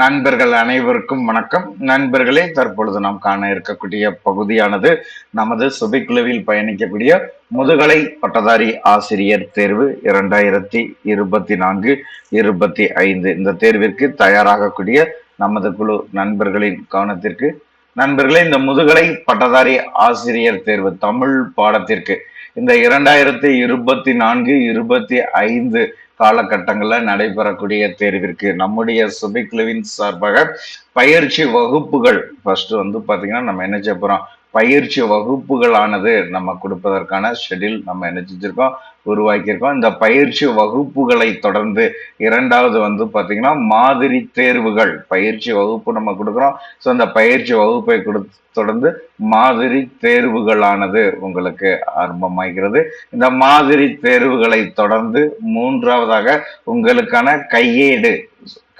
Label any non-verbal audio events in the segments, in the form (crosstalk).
நண்பர்கள் அனைவருக்கும் வணக்கம். நண்பர்களே தற்பொழுது நாம் காண இருக்கக்கூடிய பகுதியானது நமது சுபிக்குழுவில் பயணிக்கக்கூடிய முதுகலை பட்டதாரி ஆசிரியர் தேர்வு இரண்டாயிரத்தி இருபத்தி நான்கு இருபத்தி ஐந்து. இந்த தேர்விற்கு தயாராகக்கூடிய நமது குழு நண்பர்களின் கவனத்திற்கு. நண்பர்களே இந்த முதுகலை பட்டதாரி ஆசிரியர் தேர்வு தமிழ் பாடத்திற்கு இந்த இரண்டாயிரத்தி இருபத்தி நான்கு இருபத்தி ஐந்து காலகட்டங்களில் நடைபெறக்கூடிய தேர்விற்கு நம்முடைய சுபிக்லுவின் சார்பாக பயிற்சி வகுப்புகள். ஃபர்ஸ்ட் வந்து பாத்தீங்கன்னா நம்ம என்ன செய்ய போறோம்? பயிற்சி வகுப்புகளானது நம்ம கொடுப்பதற்கான ஷெடியூல் நம்ம என்ன செஞ்சுருக்கோம் உருவாக்கியிருக்கோம். இந்த பயிற்சி வகுப்புகளை தொடர்ந்து இரண்டாவது வந்து பார்த்திங்கன்னா மாதிரி தேர்வுகள் பயிற்சி வகுப்பு நம்ம கொடுக்குறோம். ஸோ அந்த பயிற்சி வகுப்பை கொடுத்து தொடர்ந்து மாதிரி தேர்வுகளானது உங்களுக்கு ஆரம்பமாகிறது. இந்த மாதிரி தேர்வுகளை தொடர்ந்து மூன்றாவதாக உங்களுக்கான கையேடு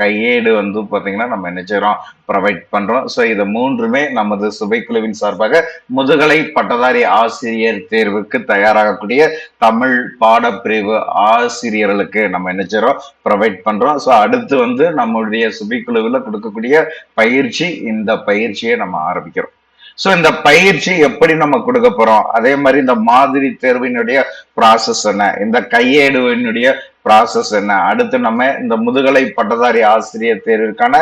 கையேடு வந்து பார்த்தீங்கன்னா நம்ம என்ன செய்யறோம் ப்ரொவைட் பண்றோம். ஸோ இது மூன்றுமே நமது சுபைக்குழுவின் சார்பாக முதுகலை பட்டதாரி ஆசிரியர் தேர்வுக்கு தயாராகக்கூடிய தமிழ் பாடப்பிரிவு ஆசிரியர்களுக்கு நம்ம என்ன செய்யறோம் ப்ரொவைட் பண்றோம். ஸோ அடுத்து வந்து நம்மளுடைய சுபைக்குழுவில் கொடுக்கக்கூடிய பயிற்சி இந்த பயிற்சியை நம்ம ஆரம்பிக்கிறோம். ஸோ இந்த பயிற்சி எப்படி நம்ம கொடுக்க போறோம்? அதே மாதிரி இந்த மாதிரி தேர்வினுடைய ப்ராசஸ் என்ன? இந்த கையேடுவினுடைய ப்ராசஸ் என்ன? அடுத்து நம்ம இந்த முதுகலை பட்டதாரி ஆசிரியர் தேர்விற்கான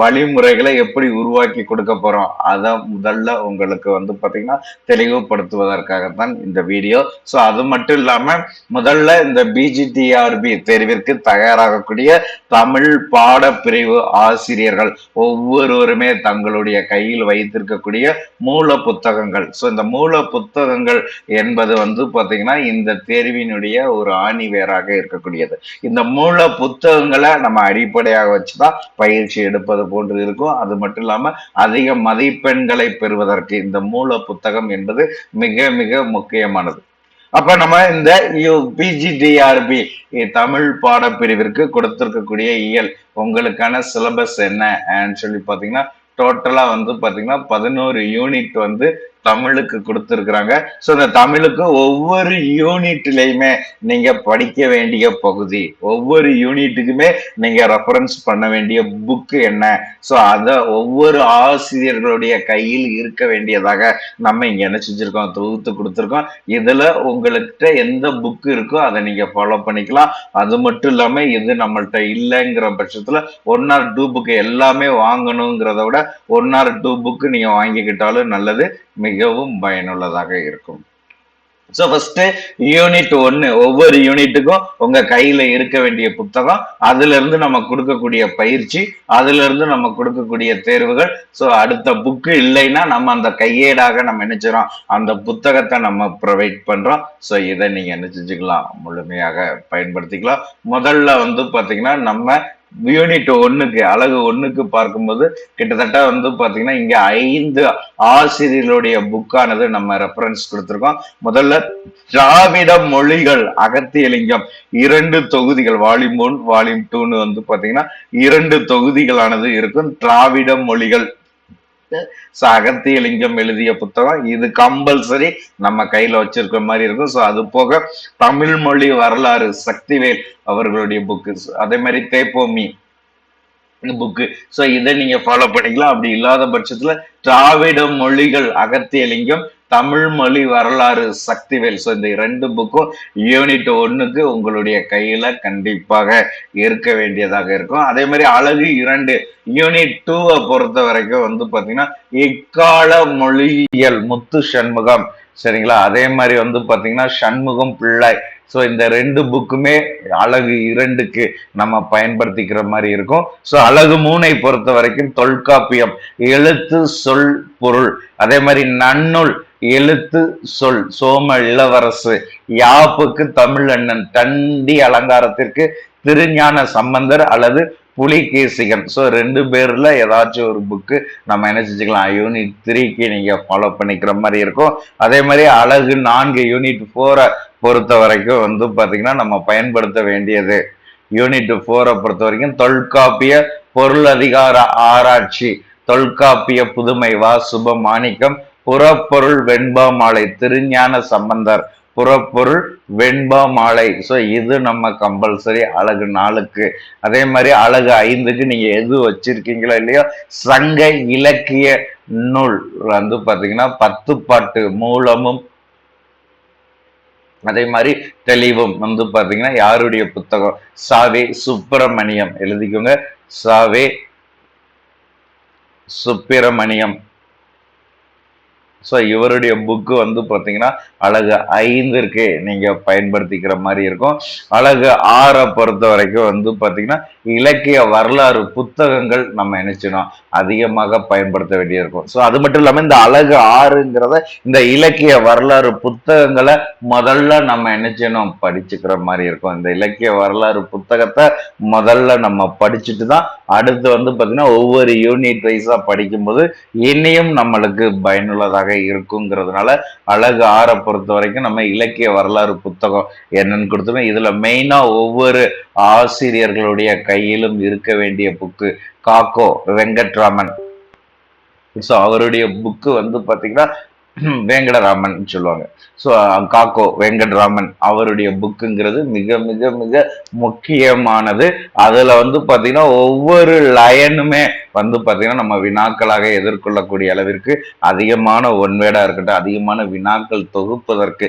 வழிமுறைகளை எப்படி உருவாக்கி கொடுக்க போறோம்? அதை முதல்ல உங்களுக்கு வந்து பாத்தீங்கன்னா தெளிவுபடுத்துவதற்காகத்தான் இந்த வீடியோ. ஸோ அது மட்டும் இல்லாம முதல்ல இந்த பிஜிடிஆர்பி தேர்விற்கு தயாராகக்கூடிய தமிழ் பாடப்பிரிவு ஆசிரியர்கள் ஒவ்வொருவருமே தங்களுடைய கையில் வைத்திருக்கக்கூடிய மூல புத்தகங்கள். ஸோ இந்த மூல புத்தகங்கள் என்பது வந்து பார்த்தீங்கன்னா இந்த தேர்வினுடைய ஒரு ஆணி வேராக இருக்கக்கூடிய இருக்கக்கூடியது இந்த மூல புத்தகங்களை நம்ம அடிப்படையாக வச்சுதான் பயிற்சி எடுப்பது போன்று இருக்கும். அது மட்டும் இல்லாம அதிக மதிப்பெண்களை பெறுவதற்கு இந்த மூல புத்தகம் என்பது மிக மிக முக்கியமானது. அப்ப நம்ம இந்த பிஜிடிஆர்பி தமிழ் பாடப்பிரிவிற்கு கொடுத்திருக்கக்கூடிய இயல் உங்களுக்கான சிலபஸ் என்ன? சொல்லி பாத்தீங்கன்னா டோட்டலா வந்து பாத்தீங்கன்னா பதினோரு யூனிட் வந்து தமிழுக்கு கொடுத்துருக்குறாங்க. ஸோ இந்த தமிழுக்கு ஒவ்வொரு யூனிட்லையுமே நீங்க படிக்க வேண்டிய பகுதி ஒவ்வொரு யூனிட்டுக்குமே நீங்க ரெஃபரன்ஸ் பண்ண வேண்டிய புக்கு என்ன? ஸோ அதை ஒவ்வொரு ஆசிரியர்களுடைய கையில் இருக்க வேண்டியதாக நம்ம இங்க என்ன செஞ்சிருக்கோம்? தொகுத்து கொடுத்துருக்கோம். இதுல உங்கள்கிட்ட எந்த புக்கு இருக்கோ அதை நீங்க ஃபாலோ பண்ணிக்கலாம். அது மட்டும் இல்லாம இது நம்மள்கிட்ட இல்லைங்கிற பட்சத்துல ஒன் ஆர் டூ புக்கு எல்லாமே வாங்கணுங்கிறத விட ஒன் ஆர் டூ புக்கு நீங்க வாங்கிக்கிட்டாலும் நல்லது. மிக மிகவும் பயனுள்ளதாக இருக்கும். ஸோ ஃபர்ஸ்ட் யூனிட் ஒன்னு ஒவ்வொரு யூனிட்டுக்கும் உங்க கையில இருக்க வேண்டிய புத்தகம் அதுல இருந்து நம்ம கொடுக்கக்கூடிய பயிற்சி அதுல இருந்து நம்ம கொடுக்கக்கூடிய தேர்வுகள். ஸோ அடுத்த புக்கு இல்லைன்னா நம்ம அந்த கையேடாக நம்ம நினைச்சிடோம் அந்த புத்தகத்தை நம்ம ப்ரொவைட் பண்றோம். ஸோ இதை நீங்க என்ன செஞ்சுக்கலாம்? முழுமையாக பயன்படுத்திக்கலாம். முதல்ல வந்து பாத்தீங்கன்னா நம்ம யூனிட் ஒண்ணுக்கு அழகு ஒண்ணுக்கு பார்க்கும்போது கிட்டத்தட்ட வந்து பாத்தீங்கன்னா இங்க ஐந்து ஆசிரியர்களுடைய புக்கானது நம்ம ரெஃபரன்ஸ் கொடுத்துருக்கோம். முதல்ல திராவிட மொழிகள் அகத்தியலிங்கம் இரண்டு தொகுதிகள் வால்யூம் ஒன் வால்யூம் டூன்னு வந்து பாத்தீங்கன்னா இரண்டு தொகுதிகளானது இருக்கும். திராவிட மொழிகள் ஸோ அகத்தியலிங்கம் எழுதிய புத்தகம் இது கம்பல்சரி நம்ம கையில வச்சிருக்கிற மாதிரி இருக்கும். ஸோ அது போக தமிழ் மொழி வரலாறு சக்திவேல் அவர்களுடைய புக்கு அதே மாதிரி தேப்போமி புக்கு ஸோ இதை நீங்க ஃபாலோ பண்ணிக்கலாம். அப்படி இல்லாத பட்சத்துல திராவிட மொழிகள் அகத்தியலிங்கம் தமிழ் மொழி வரலாறு சக்திவேல். ஸோ இந்த ரெண்டு புக்கும் யூனிட் ஒன்றுக்கு உங்களுடைய கையில கண்டிப்பாக இருக்க வேண்டியதாக இருக்கும். அதே மாதிரி அழகு இரண்டு யூனிட் டூவை பொறுத்த வரைக்கும் வந்து பார்த்தீங்கன்னா இக்கால மொழியியல் முத்து சண்முகம். சரிங்களா? அதே மாதிரி வந்து பார்த்தீங்கன்னா சண்முகம் பிள்ளை. ஸோ இந்த ரெண்டு புக்குமே அழகு இரண்டுக்கு நம்ம பயன்படுத்திக்கிற மாதிரி இருக்கும். ஸோ அழகு மூனை பொறுத்த வரைக்கும் தொல்காப்பியம் எழுத்து சொல் பொருள். அதே மாதிரி நன்னூல் எழுத்து சொல் சோம இளவரசு யாப்புக்கு தமிழ் அண்ணன் தண்டி அலங்காரத்திற்கு திருஞான சம்பந்தர் அல்லது புலிகேசிகன். ஸோ ரெண்டு பேரில் ஏதாச்சும் ஒரு புக்கு நம்ம என்ன செஞ்சுக்கலாம் யூனிட் த்ரீக்கு நீங்கள் ஃபாலோ பண்ணிக்கிற மாதிரி இருக்கும். அதே மாதிரி அழகு நான்கு யூனிட் ஃபோரை பொறுத்த வரைக்கும் வந்து பார்த்தீங்கன்னா நம்ம பயன்படுத்த வேண்டியது. யூனிட் ஃபோரை பொறுத்த வரைக்கும் தொல்காப்பிய பொருள் அதிகார ஆராய்ச்சி. தொல்காப்பிய புதுமை வா சுப மாணிக்கம் புறப்பொருள் வெண்பா மாலை திருஞான சம்பந்தர் புறப்பொருள் வெண்பா மாலை. ஸோ இது நம்ம கம்பல்சரி அழகு நாளுக்கு. அதே மாதிரி அழகு ஐந்துக்கு நீங்க எது வச்சிருக்கீங்களோ இல்லையோ சங்க இலக்கிய நூல் வந்து பார்த்தீங்கன்னா பத்து பாட்டு மூலமும் அதே மாதிரி தெளிவும் வந்து பாத்தீங்கன்னா யாருடைய புத்தகம்? சாவே சுப்பிரமணியம். எழுதிக்கோங்க. சாவே சுப்பிரமணியம். ஸோ இவருடைய புக்கு வந்து பார்த்தீங்கன்னா அழகு ஐந்திற்கு நீங்கள் பயன்படுத்திக்கிற மாதிரி இருக்கும். அழகு ஆறை பொறுத்த வரைக்கும் வந்து பார்த்தீங்கன்னா இலக்கிய வரலாறு புத்தகங்கள் நம்ம நினைச்சினோம் அதிகமாக பயன்படுத்த வேண்டியிருக்கும். ஸோ அது மட்டும் இல்லாமல் இந்த அழகு ஆறுங்கிறத இந்த இலக்கிய வரலாறு புத்தகங்களை முதல்ல நம்ம நினைச்சினோம் படிச்சுக்கிற மாதிரி இருக்கும். இந்த இலக்கிய வரலாறு புத்தகத்தை முதல்ல நம்ம படிச்சுட்டு தான் அடுத்து வந்து பார்த்தீங்கன்னா ஒவ்வொரு யூனிட் வைஸாக படிக்கும்போது இனியும் நம்மளுக்கு பயனுள்ளதாக இருக்குங்கிறதுனால அழகு ஆற பொறுத்த வரைக்கும் நம்ம இலக்கிய வரலாறு புத்தகம் என்னன்னு கொடுத்துருவோம் இதுல மெயினா ஒவ்வொரு ஆசிரியர்களுடைய கையிலும் இருக்க வேண்டிய புக்கு காக்கோ வெங்கட்ராமன். ஸோ அவருடைய புக்கு வந்து பாத்தீங்கன்னா (clears throat) வேங்கடராமன் சொல்லுவாங்க. ஸோ காக்கோ வெங்கட்ராமன் அவருடைய புக்குங்கிறது மிக மிக மிக முக்கியமானது. அதுல வந்து பாத்தீங்கன்னா ஒவ்வொரு லயனுமே வந்து பார்த்தீங்கன்னா நம்ம வினாக்களாக எதிர்கொள்ளக்கூடிய அளவிற்கு அதிகமான ஒன்வேடாக இருக்கட்டும் அதிகமான வினாக்கள் தொகுப்பதற்கு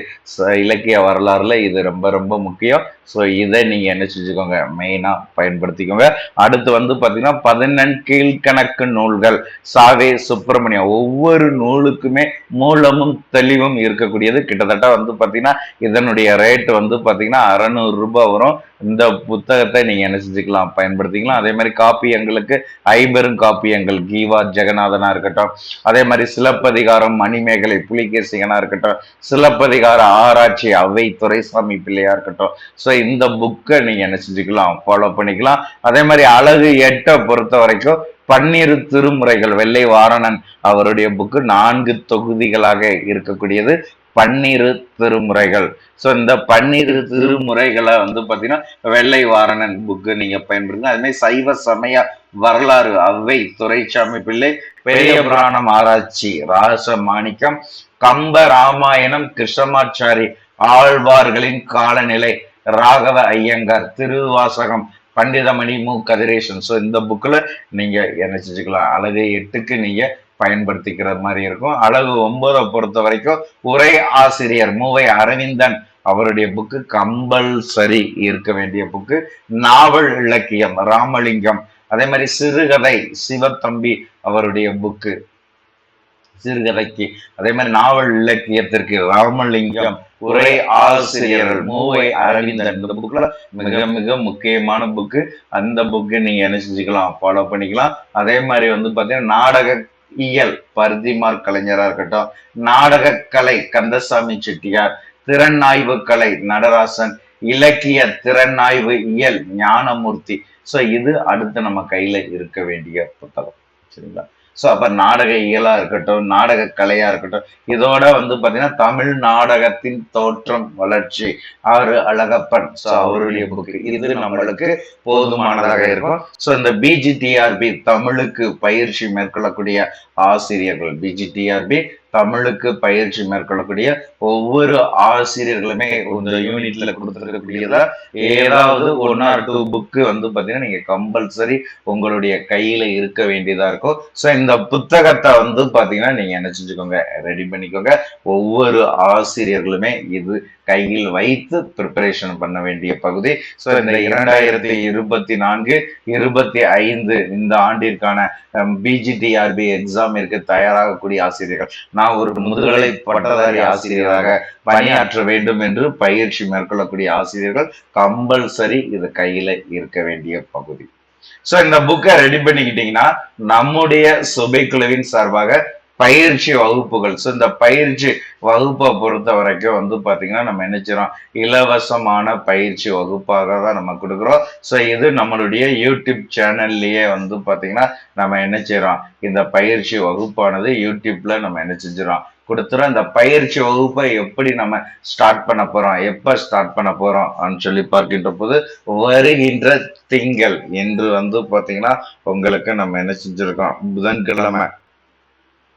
இலக்கிய வரலாறுல இது ரொம்ப ரொம்ப முக்கியம். ஸோ இதை நீங்கள் என்ன செஞ்சுக்கோங்க? மெயினாக பயன்படுத்திக்கோங்க. அடுத்து வந்து பார்த்தீங்கன்னா பதினெண் கீழ்கணக்கு நூல்கள். சாவே சுப்பிரமணியம். ஒவ்வொரு நூலுக்குமே மூலமும் தெளிவும் இருக்கக்கூடியது. கிட்டத்தட்ட வந்து பார்த்தீங்கன்னா இதனுடைய ரேட் வந்து பார்த்தீங்கன்னா அறநூறு ரூபாய் வரும். இந்த புத்தகத்தை நீங்க என்ன செஞ்சுக்கலாம்? பயன்படுத்திக்கலாம். அதே மாதிரி காப்பியங்களுக்கு ஐம்பெரும் காப்பியங்கள் கீவா ஜெகநாதனா இருக்கட்டும். அதே மாதிரி சிலப்பதிகாரம் மணிமேகலை புலிகேசிகனா இருக்கட்டும். சிலப்பதிகார ஆராய்ச்சி அவை துரைசாமி பிள்ளையா இருக்கட்டும். ஸோ இந்த புக்கை நீங்க என்ன செஞ்சுக்கலாம்? ஃபாலோ பண்ணிக்கலாம். அதே மாதிரி அழகு எட்டை பொறுத்த வரைக்கும் பன்னிரு திருமுறைகள் வெள்ளை வாரணன் அவருடைய புக்கு நான்கு தொகுதிகளாக இருக்கக்கூடியது. பன்னிரு திருமுறைகள். ஸோ இந்த பன்னிரு திருமுறைகளை வந்து பார்த்தீங்கன்னா வெள்ளை வாரணன் புக்கு நீங்க பயன்படுத்துங்க. அதுமாதிரி சைவ சமய வரலாறு அவ்வை துரைசாமி பிள்ளை பெரிய புராணம் ஆராய்ச்சி ராச மாணிக்கம் கம்ப ராமாயணம் கிருஷ்ணமாச்சாரி ஆழ்வார்களின் காலநிலை ராகவ ஐயங்கார் திருவாசகம் பண்டிதமணி மு கதிரேசன். ஸோ இந்த புக்கில் நீங்கள் என்ன செஞ்சுக்கலாம்? அழகு எட்டுக்கு நீங்கள் பயன்படுத்திக்கிற மாதிரி இருக்கும். அழகு ஒன்பதை பொறுத்த வரைக்கும் உரை ஆசிரியர் மூவை அரவிந்தன் அவருடைய புக்கு கம்பல்சரி இருக்க வேண்டிய புக்கு நாவல் இலக்கியம் ராமலிங்கம். அதே மாதிரி சிறுகதை சிவத்தம்பி அவருடைய புக்கு சிறுகதைக்கு. அதே மாதிரி நாவல் இலக்கியத்திற்கு ராமலிங்கம் உரை ஆசிரியர் மூவை அரவிந்தன். இந்த புக்கில் மிக மிக முக்கியமான புக்கு அந்த புக்கு நீங்க என்ன செஞ்சுக்கலாம்? ஃபாலோ பண்ணிக்கலாம். அதே மாதிரி வந்து பாத்தீங்கன்னா நாடக இயல் பருத்திமார் கலைஞரா இருக்கட்டும் நாடக கலை கந்தசாமி செட்டியார் திறனாய்வு கலை நடராசன் இலக்கிய திறனாய்வு இயல் ஞானமூர்த்தி. சோ இது அடுத்து நம்ம கையில இருக்க வேண்டிய புத்தகம். சரிங்களா? ஸோ அப்போ நாடக இயலாக இருக்கட்டும் நாடக கலையாக இருக்கட்டும் இதோட வந்து பார்த்தீங்கன்னா தமிழ் நாடகத்தின் தோற்றம் வளர்ச்சி. அவர் அழகப்பன். ஸோ அவருடைய புக்கு இது நம்மளுக்கு போதுமானதாக இருக்கும். ஸோ இந்த பிஜிடிஆர்பி தமிழுக்கு பயிற்சி மேற்கொள்ளக்கூடிய ஆசிரியர்கள் பிஜிடிஆர்பி தமிழுக்கு பயிற்சி மேற்கொள்ளக்கூடிய ஒவ்வொரு ஆசிரியர்களுமே இந்த யூனிட்ல கொடுத்துருக்கக்கூடியதா? ஏதாவது ஒன் ஆர் டூ புக்கு வந்து பாத்தீங்கன்னா நீங்க கம்பல்சரி உங்களுடைய கையில இருக்க வேண்டியதா இருக்கும். ஸோ இந்த புத்தகத்தை வந்து பாத்தீங்கன்னா நீங்க என்ன செஞ்சுக்கோங்க? ரெடி பண்ணிக்கோங்க. ஒவ்வொரு ஆசிரியர்களுமே இது கையில் வைத்து ப்ரிப்பரேஷன் பண்ண வேண்டிய பகுதி. ஸோ இந்த இரண்டாயிரத்தி இருபத்தி நான்கு இருபத்தி ஐந்து இந்த ஆண்டிற்கான பிஜிடிஆர்பி எக்ஸாமிற்கு தயாராகக்கூடிய ஆசிரியர்கள். நான் ஒரு முதுகலை பட்டதாரி ஆசிரியராக பணியாற்ற வேண்டும் என்று பயிற்சி மேற்கொள்ளக்கூடிய ஆசிரியர்கள் கம்பல்சரி இது கையில இருக்க வேண்டிய பகுதி. ஸோ இந்த புக்கை ரெடி பண்ணிக்கிட்டீங்கன்னா நம்முடைய சுபை குழுவின் சார்பாக பயிற்சி வகுப்புகள். ஸோ இந்த பயிற்சி வகுப்பை பொறுத்த வரைக்கும் வந்து பார்த்தீங்கன்னா நம்ம நினைச்சிரோம் இலவசமான பயிற்சி வகுப்பாக தான் நம்ம கொடுக்குறோம். ஸோ இது நம்மளுடைய யூடியூப் சேனல்லையே வந்து பார்த்தீங்கன்னா நம்ம என்ன இந்த பயிற்சி வகுப்பானது யூடியூப்பில் நம்ம என்ன செஞ்சிடறோம்? கொடுத்துறோம் இந்த பயிற்சி வகுப்பை எப்படி நம்ம ஸ்டார்ட் பண்ண போகிறோம் எப்போ ஸ்டார்ட் பண்ண போகிறோம் அப்படின்னு சொல்லி பார்க்கின்ற போது வருகின்ற திங்கள் என்று வந்து பார்த்தீங்கன்னா உங்களுக்கு நம்ம என்ன செஞ்சுருக்கோம்? புதன்கிழமை.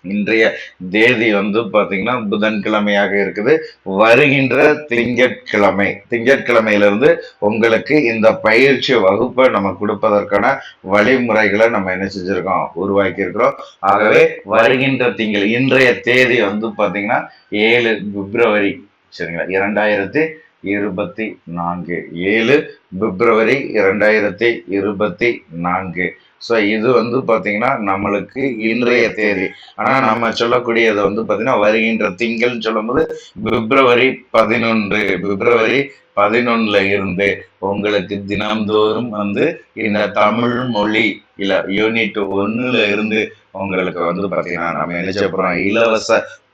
இன்றைய தேதி வந்து பார்த்தீங்கன்னா புதன்கிழமையாக இருக்குது. வருகின்ற திங்கட்கிழமை திங்கட்கிழமையிலிருந்து உங்களுக்கு இந்த பயிற்சி வகுப்பை நம்ம கொடுப்பதற்கான வழிமுறைகளை நம்ம என்ன செஞ்சிருக்கோம்? உருவாக்கியிருக்கிறோம். ஆகவே வருகின்ற திங்கள் இன்றைய தேதி வந்து பார்த்தீங்கன்னா ஏழு பிப்ரவரி. சரிங்களா? இரண்டாயிரத்தி இருபத்தி நான்கு. ஏழு பிப்ரவரி இரண்டாயிரத்தி இருபத்தி நான்கு. ஸோ இது வந்து பார்த்தீங்கன்னா நம்மளுக்கு இன்றைய தேதி. ஆனால் நம்ம சொல்லக்கூடியது வந்து பார்த்தீங்கன்னா வருகின்ற திங்கள்னு சொல்லும்போது பிப்ரவரி பதினொன்று. பிப்ரவரி பதினொன்றில் இருந்து உங்களுக்கு தினம்தோறும் வந்து இந்த தமிழ் மொழி இல்லை யூனிட் ஒன்றில் இருந்து உங்களுக்கு வந்து பார்த்தீங்கன்னா நம்ம என்ன செய்ய போகிறோம் இலவச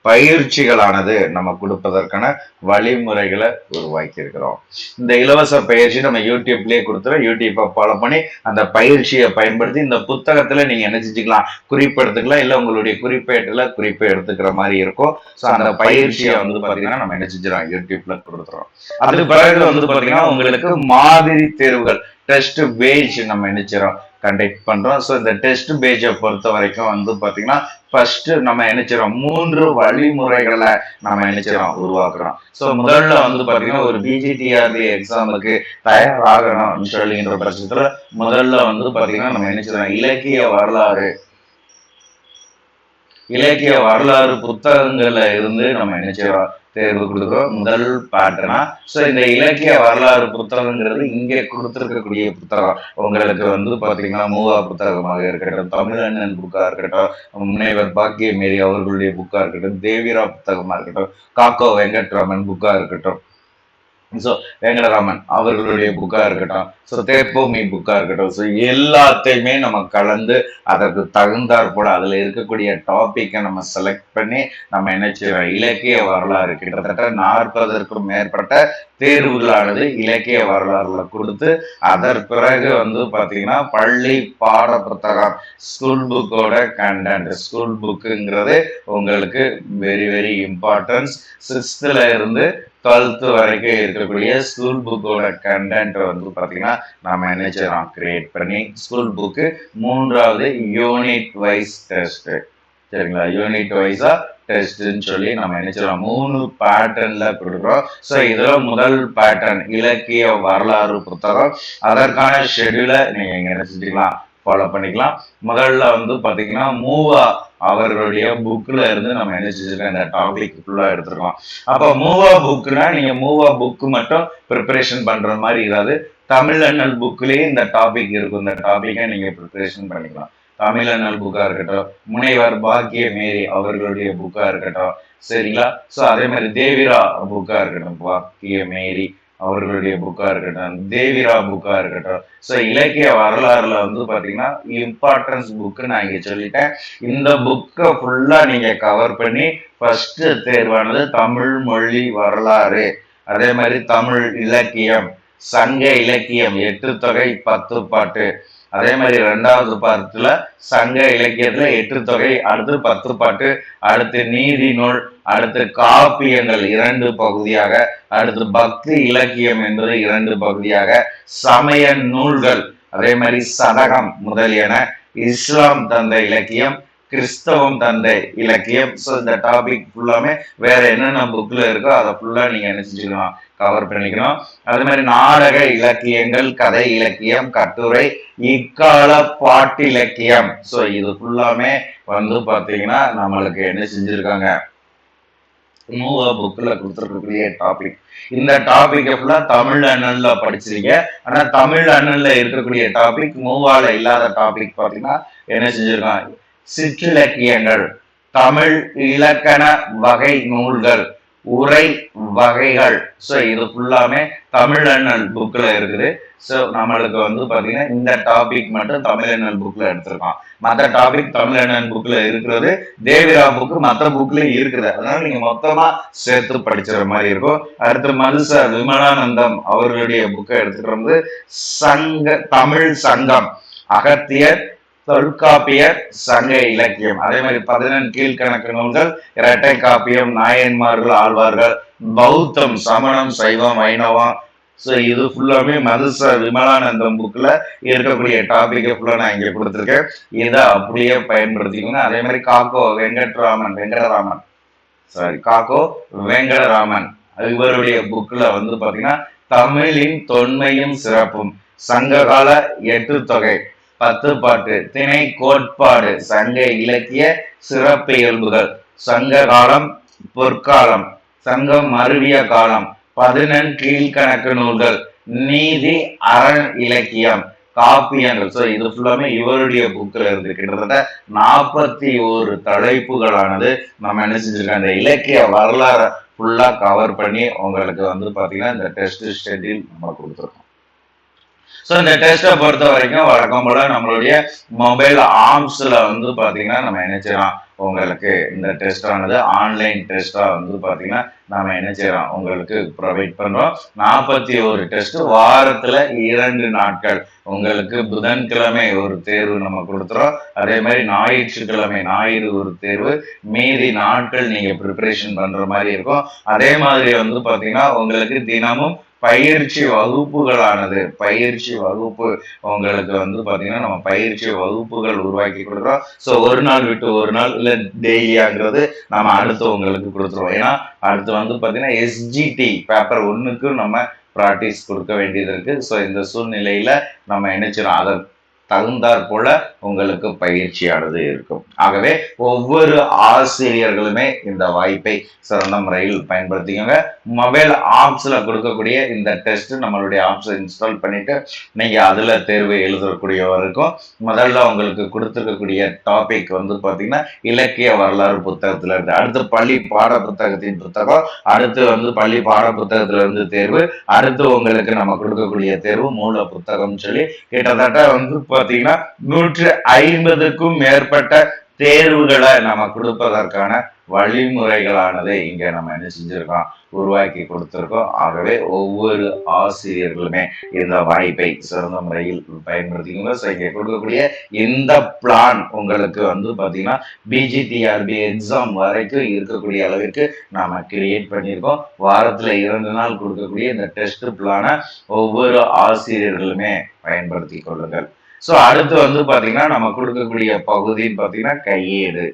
பயிற்சிகளானது நம்ம கொடுப்பதற்கான வழிமுறைகளை உருவாக்கி இருக்கிறோம் இந்த இலவச பயிற்சி நம்ம யூடியூப்லயே கொடுத்துறோம். யூடியூப்பை ஃபாலோ பண்ணி அந்த பயிற்சியை பயன்படுத்தி இந்த புத்தகத்துல நீங்க என்ன செஞ்சுக்கலாம் குறிப்பு எடுத்துக்கலாம் இல்ல உங்களுடைய குறிப்பேட்டுல குறிப்பை எடுத்துக்கிற மாதிரி இருக்கும். ஸோ அந்த பயிற்சியை வந்து பாத்தீங்கன்னா நம்ம என்ன செஞ்சிடறோம் யூடியூப்ல கொடுத்துறோம். அது பிறகு வந்து பாத்தீங்கன்னா உங்களுக்கு மாதிரி தேர்வுகள் டெஸ்ட் பேஜ் நம்ம நினைச்சிடறோம் கண்டக்ட் பண்றோம். ஸோ இந்த டெஸ்ட் பேஜை பொறுத்த வரைக்கும் வந்து பாத்தீங்கன்னா ஃபர்ஸ்ட் நம்ம நினைச்சிரோம் மூன்று வழிமுறைகளை நம்ம நினைச்சிரோம் உருவாக்குறோம். ஸோ முதல்ல வந்து பாத்தீங்கன்னா ஒரு பிஜிடிஆர்பி எக்ஸாமுக்கு தயாராகணும்னு சொல்லுகின்ற பட்சத்துல முதல்ல வந்து பாத்தீங்கன்னா நம்ம நினைச்சிரோம் இலக்கிய வரலாறு இலக்கிய வரலாறு புத்தகங்கள்ல இருந்து நம்ம என்ன செய்யறோம்? தேர்வு கொடுக்குறோம். முதல் பாட்டுனா? ஸோ இந்த இலக்கிய வரலாறு புத்தகங்கிறது இங்கே கொடுத்துருக்கக்கூடிய புத்தகம். உங்களுக்கு வந்து பார்த்தீங்கன்னா மூவா புத்தகமாக இருக்கட்டும் தமிழண்ணன் புக்காக இருக்கட்டும் முனைவர் பாக்கியமேரி அவர்களுடைய புக்காக இருக்கட்டும் தேவிரா புத்தகமாக இருக்கட்டும் காக்கோ வெங்கட்ராமன் புக்காக இருக்கட்டும். ஸோ வெங்கடராமன் அவர்களுடைய புக்காக இருக்கட்டும். ஸோ தேப்போமி புக்காக இருக்கட்டும். ஸோ எல்லாத்தையுமே நம்ம கலந்து அதற்கு தகுந்தாற் போல அதில் இருக்கக்கூடிய டாப்பிக்கை நம்ம செலக்ட் பண்ணி நம்ம என்ன செய்யறோம்? இலக்கிய வரலாறு கிட்டத்தட்ட நாற்பதற்கும் மேற்பட்ட தேர்வுகளானது இலக்கிய வரலாறுல கொடுத்து அதற்கு பிறகு வந்து பார்த்தீங்கன்னா பள்ளி பாட புத்தகம் ஸ்கூல் புக்கோட கண்டென்ட் ஸ்கூல் புக்குங்கிறது உங்களுக்கு வெரி வெரி இம்பார்ட்டன்ஸ் சிக்ஸ்த்தில் இருந்து டுவெல்த் வரைக்கும் இருக்கக்கூடிய ஸ்கூல் புக்கோட கண்டென்ட் வந்து பார்த்தீங்கன்னா நம்ம என்ன செய்யறோம் கிரியேட் பண்ணி ஸ்கூல் புக்கு மூன்றாவது யூனிட் வைஸ் டெஸ்ட் சரிங்களா? யூனிட் வைஸா டெஸ்ட்னு சொல்லி நம்ம என்ன செய்யறோம் மூணு பேட்டர்ன்ல கொடுக்குறோம். ஸோ இதில் முதல் பேட்டர்ன் இலக்கிய வரலாறு புத்தகம். அதற்கான ஷெடியூலை நீங்க இங்க என்ன செஞ்சுக்கலாம்? ஃபாலோ பண்ணிக்கலாம். முதல்ல வந்து பாத்தீங்கன்னா மூவா அவர்களுடைய புக்ல இருந்து நம்ம என்ன செஞ்சிருக்கோம் இந்த டாபிக் ஃபுல்லா எடுத்திருக்கோம் அப்ப மூவா புக்னா நீங்க மூவா புக் மட்டும் ப்ரிப்பரேஷன் பண்ற மாதிரி இருக்காது தமிழ் அண்ணல் புக்லயே இந்த டாபிக் இருக்கும். இந்த டாபிக்கை நீங்க ப்ரிப்பரேஷன் பண்ணிக்கலாம். தமிழண்ணல் புக்கா இருக்கட்டும் முனைவர் பாக்கிய மேரி அவர்களுடைய புக்கா இருக்கட்டும் சரிங்களா? சோ அதே மாதிரி தேவிரா புக்கா இருக்கட்டும் பாக்கிய மேரி அவர்களுடைய புக்கா இருக்கட்டும் தேவிரா புக்கா இருக்கட்டும். ஸோ இலக்கிய வரலாறுல வந்து பாத்தீங்கன்னா இம்பார்ட்டன்ஸ் புக்கு நான் இங்க சொல்லிட்டேன். இந்த புக்கை ஃபுல்லா நீங்க கவர் பண்ணி ஃபர்ஸ்ட் தேர்வானது தமிழ் மொழி வரலாறு. அதே மாதிரி தமிழ் இலக்கியம் சங்க இலக்கியம் எட்டு தொகை பத்து பாட்டு அதே மாதிரி ரெண்டாவது பாட்டுல சங்க இலக்கியத்துல எட்டு தொகை அடுத்து பத்து பாட்டு அடுத்து நீதி நூல் அடுத்து காப்பியங்கள் இரண்டு பகுதியாக அடுத்து பக்தி இலக்கியம் என்பது இரண்டு பகுதியாக சமய நூல்கள் அதே மாதிரி சதகம் முதலியன இஸ்லாம் தந்த இலக்கியம் கிறிஸ்தவம் தந்தை. இலக்கியம் ஸோ இந்த டாபிக் ஃபுல்லாமே வேற என்னென்ன புக்ல இருக்கோ அதை ஃபுல்லாக நீங்க என்ன செஞ்சுக்கலாம் கவர் பண்ணிக்கணும் அதே மாதிரி நாடக இலக்கியங்கள் கதை இலக்கியம் கட்டுரை இக்கால பாட்டு இலக்கியம். ஸோ இது ஃபுல்லாமே வந்து பார்த்தீங்கன்னா நம்மளுக்கு என்ன செஞ்சிருக்காங்க? மூவா புக்கில் கொடுத்துருக்கக்கூடிய டாபிக் இந்த டாபிக் ஃபுல்லாக தமிழ் அண்ணன்ல படிச்சிருக்க ஆனால் தமிழ் அண்ணன்ல இருக்கக்கூடிய டாபிக் மூவால இல்லாத டாபிக் பார்த்தீங்கன்னா என்ன செஞ்சிருக்காங்க? சிற்றிலக்கியங்கள் தமிழ் இலக்கண வகை நூல்கள் உரை வகைகள். ஸோ இது ஃபுல்லாமே தமிழ் புக்கில் இருக்குது. ஸோ நம்மளுக்கு வந்து பார்த்தீங்கன்னா இந்த டாபிக் மட்டும் தமிழ் புக்கில் எடுத்துருக்கோம் எடுத்திருக்கோம் மற்ற டாபிக் தமிழண்ணன் புக்கில் இருக்கிறது தேவிரா புக்கு மற்ற புக்லேயும் இருக்குது. அதனால நீங்கள் மொத்தமாக சேர்த்து படிச்சுற மாதிரி இருக்கும். அடுத்து மல்ச விமலானந்தம் அவர்களுடைய புக்கை எடுத்துக்கிறது வந்து சங்க தமிழ் சங்கம். அகத்தியர் தொல்காப்பியர் சங்க இலக்கியம். அதே மாதிரி பதினெண் கீழ்கணக்கு நூல்கள் இரட்டை காப்பியம் நாயன்மார்கள் ஆழ்வார்கள் பௌத்தம் சமணம் சைவம் வைணவம் ஸோ இது ஃபுல்லாமே மதுச விமலானந்தம் புக்கில் இருக்கக்கூடிய டாபிக்கை ஃபுல்லாக நான் இங்கே கொடுத்துருக்கேன். இதை அப்படியே பயன்படுத்திக்கோங்க. அதே மாதிரி காக்கோ வெங்கட்ராமன் வெங்கடராமன். சாரி காக்கோ வெங்கடராமன். இவருடைய புக்கில் வந்து பார்த்தீங்கன்னா தமிழின் தொன்மையும் சிறப்பும். சங்ககால எட்டு தொகை பத்து பாட்டு திணை கோட்பாடு சங்க இலக்கிய சிறப்பியல்புகள் சங்க காலம் பொற்காலம் சங்கம் மருவிய காலம் பதினெண் கீழ்கணக்கு நூல்கள் நீதி அரண் இலக்கியம் காப்பியங்கள். ஸோ இது ஃபுல்லாமே இவருடைய புக்கில் இருந்து கிட்டத்தட்ட நாற்பத்தி ஒரு தலைப்புகளானது நம்ம என்ன செஞ்சிருக்கோம்? இந்த இலக்கிய வரலாறை ஃபுல்லாக கவர் பண்ணி உங்களுக்கு வந்து பார்த்தீங்கன்னா இந்த டெஸ்ட் ஷெட்யூல் நம்ம கொடுத்துருக்கோம். ஸோ இந்த டெஸ்ட்டை பொறுத்த வரைக்கும் வழக்கம் போல நம்மளுடைய மொபைல் ஆர்ம்ஸில் வந்து பார்த்தீங்கன்னா நம்ம என்ன செய்யலாம்? உங்களுக்கு இந்த டெஸ்டானது ஆன்லைன் டெஸ்ட்டாக வந்து பார்த்தீங்கன்னா நாம் என்ன செய்யறோம் உங்களுக்கு ப்ரொவைட் பண்ணுறோம் நாற்பத்தி ஒரு டெஸ்ட் வாரத்தில் இரண்டு நாட்கள். உங்களுக்கு புதன்கிழமை ஒரு தேர்வு நம்ம கொடுத்துறோம். அதே மாதிரி ஞாயிற்றுக்கிழமை ஞாயிறு ஒரு தேர்வு. மீதி நாட்கள் நீங்கள் ப்ரிப்பரேஷன் பண்ணுற மாதிரி இருக்கும். அதே மாதிரி வந்து பார்த்தீங்கன்னா உங்களுக்கு தினமும் பயிற்சி வகுப்புகளானது. பயிற்சி வகுப்பு உங்களுக்கு வந்து பார்த்தீங்கன்னா நம்ம பயிற்சி வகுப்புகள் உருவாக்கி கொடுக்குறோம். ஸோ ஒரு நாள் விட்டு ஒரு நாள் இல்லை டெய்லியாங்கிறது நம்ம அடுத்து உங்களுக்கு கொடுத்துருவோம். ஏன்னா அடுத்து வந்து பார்த்தீங்கன்னா எஸ்ஜிடி பேப்பர் ஒன்றுக்கும் நம்ம ப்ராக்டிஸ் கொடுக்க வேண்டியது இருக்குது ஸோ இந்த சூழ்நிலையில் நம்ம நினைச்சிடும் அதை தகுந்தாற் போல உங்களுக்கு பயிற்சியானது இருக்கும். ஆகவே ஒவ்வொரு ஆசிரியர்களுமே இந்த வாய்ப்பை சிறந்த முறையில் பயன்படுத்திக்கோங்க. மொபைல் ஆப்ஸில் கொடுக்கக்கூடிய இந்த டெஸ்ட் நம்மளுடைய ஆப்ஸை இன்ஸ்டால் பண்ணிட்டு நீங்கள் அதில் தேர்வு எழுதக்கூடியவருக்கும் முதல்ல உங்களுக்கு கொடுத்துருக்கக்கூடிய டாபிக் வந்து பார்த்திங்கன்னா இலக்கிய வரலாறு புத்தகத்தில் இருந்து அடுத்து பள்ளி பாட புத்தகத்தின் புத்தகம் அடுத்து வந்து பள்ளி பாட புத்தகத்துல இருந்து தேர்வு அடுத்து உங்களுக்கு நம்ம கொடுக்கக்கூடிய தேர்வு மூல புத்தகம் சொல்லி கிட்டத்தட்ட வந்து பாத்தீங்கன்னா நூற்று ஐம்பதுக்கும் மேற்பட்ட தேர்வுகளை நம்ம கொடுப்பதற்கான வழிமுறைகளானது இங்க நம்ம என்ன செஞ்சிருக்கோம்? உருவாக்கி கொடுத்துருக்கோம். ஆகவே ஒவ்வொரு ஆசிரியர்களுமே இந்த வாய்ப்பை சிறந்த முறையில் பயன்படுத்திக்கணும் ஸோ இங்க கொடுக்கக்கூடிய இந்த பிளான் உங்களுக்கு வந்து பாத்தீங்கன்னா பிஜிடிஆர்பி எக்ஸாம் வரைக்கும் இருக்கக்கூடிய அளவிற்கு நாம கிரியேட் பண்ணியிருக்கோம். வாரத்துல இரண்டு நாள் கொடுக்கக்கூடிய இந்த டெஸ்ட் பிளானை ஒவ்வொரு ஆசிரியர்களுமே பயன்படுத்தி கொள்ளுங்கள். ஸோ அடுத்து வந்து பாத்தீங்கன்னா நம்ம கொடுக்கக்கூடிய பகுதின்னு பாத்தீங்கன்னா கையேடு.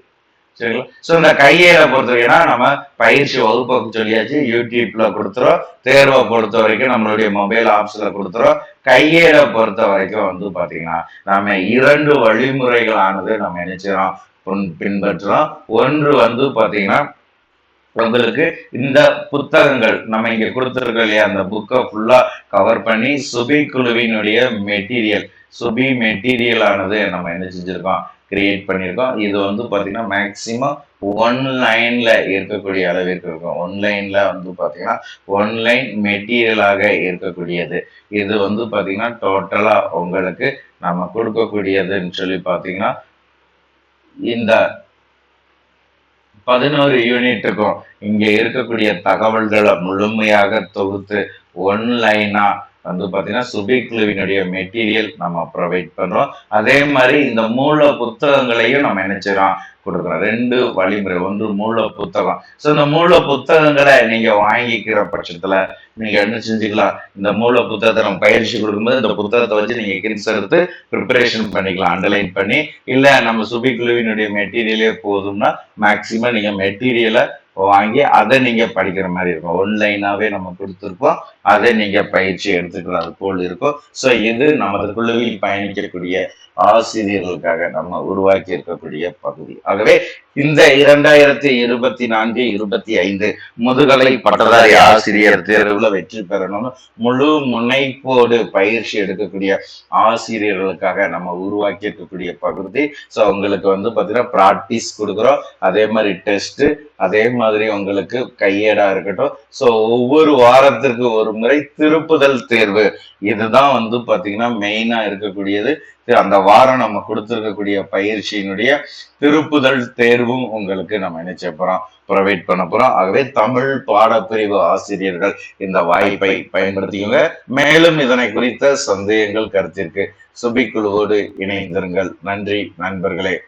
சரிங்களா? ஸோ இந்த கையேடை பொறுத்த வரைக்கும் நம்ம பயிற்சி வகுப்புக்கு சொல்லியாச்சு யூடியூப்ல கொடுத்துறோம் தேர்வை பொறுத்த வரைக்கும் நம்மளுடைய மொபைல் ஆப்ஸ்ல கொடுத்துறோம். கையேடை பொறுத்த வரைக்கும் வந்து பாத்தீங்கன்னா நம்ம இரண்டு வழிமுறைகளானது நம்ம நினைச்சிடறோம் பின்பற்றுறோம். ஒன்று வந்து பாத்தீங்கன்னா உங்களுக்கு இந்த புத்தகங்கள் நம்ம இங்க கொடுத்துருக்கோம் இல்லையா அந்த புக்கை ஃபுல்லா கவர் பண்ணி சுபி குழுவினுடைய மெட்டீரியல் சுபி மெட்டீரியலானது நம்ம என்ன செஞ்சுருக்கோம்? கிரியேட் பண்ணியிருக்கோம் இது வந்து பார்த்தீங்கன்னா மேக்சிமம் ஒன் லைனில் இருக்கக்கூடிய அளவிற்கு இருக்கும். ஒன் லைனில் வந்து பார்த்தீங்கன்னா ஒன்லைன் மெட்டீரியலாக இருக்கக்கூடியது. இது வந்து பார்த்தீங்கன்னா டோட்டலாக உங்களுக்கு நம்ம கொடுக்கக்கூடியதுன்னு சொல்லி பார்த்தீங்கன்னா இந்த பதினோரு யூனிட்டுக்கும் இங்கே இருக்கக்கூடிய தகவல்களை முழுமையாக தொகுத்து ஒன் லைனாக வந்து பார்த்தீங்கன்னா சுபிக்லுவினுடைய மெட்டீரியல் நம்ம ப்ரொவைட் பண்ணுறோம் அதே மாதிரி இந்த மூல புத்தகங்களையும் நம்ம நினைச்சிடறோம் கொடுக்குறோம். ரெண்டு வழிமுறை. ஒன்று மூல புத்தகம். ஸோ இந்த மூல புத்தகங்களை நீங்கள் வாங்கிக்கிற பட்சத்தில் நீங்கள் என்ன செஞ்சுக்கலாம்? இந்த மூல புத்தகத்தை நம்ம பயிற்சி கொடுக்கும்போது இந்த புத்தகத்தை வச்சு நீங்கள் கிரிஸ் எடுத்து ப்ரிப்பரேஷன் பண்ணிக்கலாம். அண்டர்லைன் பண்ணி இல்லை நம்ம சுபிக்குழுவினுடைய மெட்டீரியலே போதும்னா மேக்சிமம் நீங்கள் மெட்டீரியலை வாங்கி அதை நீங்க படிக்கிற மாதிரி இருக்கும். ஒன்லைனாவே நம்ம கொடுத்துருக்கோம். அதை நீங்க பயிற்சி எடுத்துக்கலாம். அது போல் இருக்கும். ஸோ இது நமது குழுவில் பயணிக்கக்கூடிய ஆசிரியர்களுக்காக நம்ம உருவாக்கி இருக்கக்கூடிய பகுதி. ஆகவே இந்த இரண்டாயிரத்தி இருபத்தி நான்கு இருபத்தி ஐந்து முதுகலை பட்டதாரி ஆசிரியர் தேர்வுல வெற்றி பெறணும்னு முழு முனைப்போடு பயிற்சி எடுக்கக்கூடிய ஆசிரியர்களுக்காக நம்ம உருவாக்கி இருக்கக்கூடிய பகுதி. ஸோ உங்களுக்கு வந்து பார்த்தீங்கன்னா ப்ராக்டிஸ் கொடுக்குறோம். அதே மாதிரி டெஸ்ட் அதே மாதிரி உங்களுக்கு கையேடா இருக்கட்டும். ஸோ ஒவ்வொரு வாரத்திற்கு ஒரு முறை திருப்புதல் தேர்வு. இதுதான் வந்து பார்த்தீங்கன்னா மெயினா இருக்கக்கூடியது. அந்த வாரம் நம்ம கொடுத்துருக்கக்கூடிய பயிற்சியினுடைய திருப்புதல் தேர்வும் உங்களுக்கு நம்ம நினைச்ச போறோம்? ப்ரொவைட் பண்ண போறோம். ஆகவே தமிழ் பாடப்பிரிவு ஆசிரியர்கள் இந்த வாய்ப்பை பயன்படுத்திக்கோங்க. மேலும் இதனை குறித்த சந்தேகங்கள் கருத்திற்கு சுபிக்குழுவோடு இணைந்திருங்கள். நன்றி நண்பர்களே.